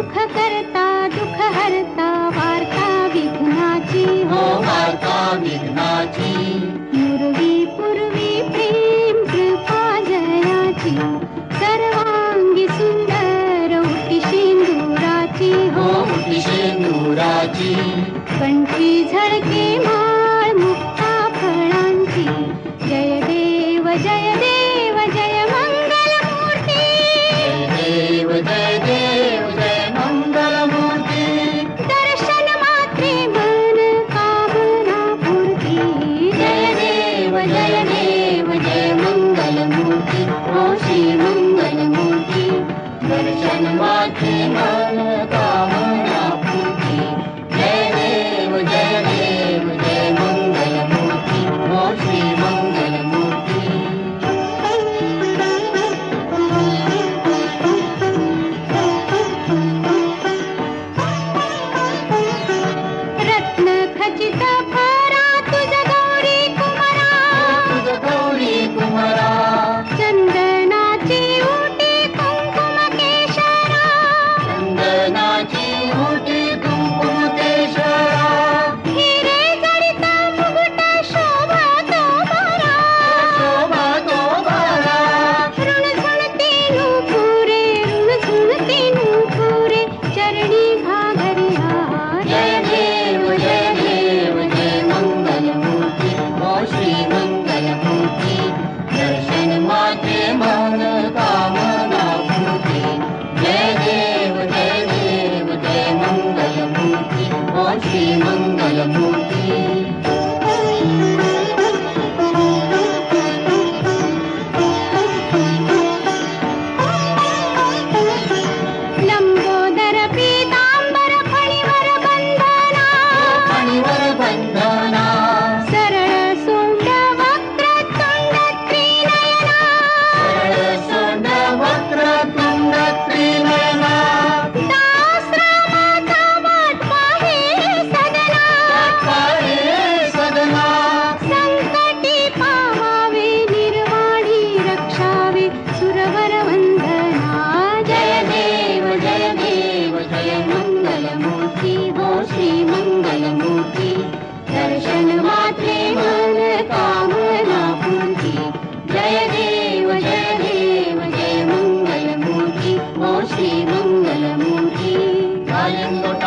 सुख करता दुख हरता वार्ता विघ्नाची हो वार्ता विघ्नाची। पूर्वी पूर्वी प्रेम कृपा जयाची। सर्वांगी सुंदर उटी शेंदुराची हो। उटी शेंदुराची। कंठी झळके माळ मुक्ता फळांची। जय देव जय देव। ीङ्गल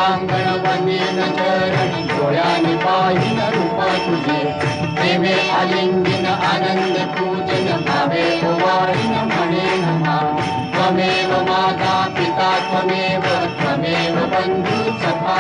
ाङ्गणवनेन चरणद्वया निपाहिनरूपातुजे देवे आलिङ्गेन आनन्दपूजन तमेव वायिन मणिन त्वमेव माता पिता त्वमेव त्वमेव बन्धु सखा।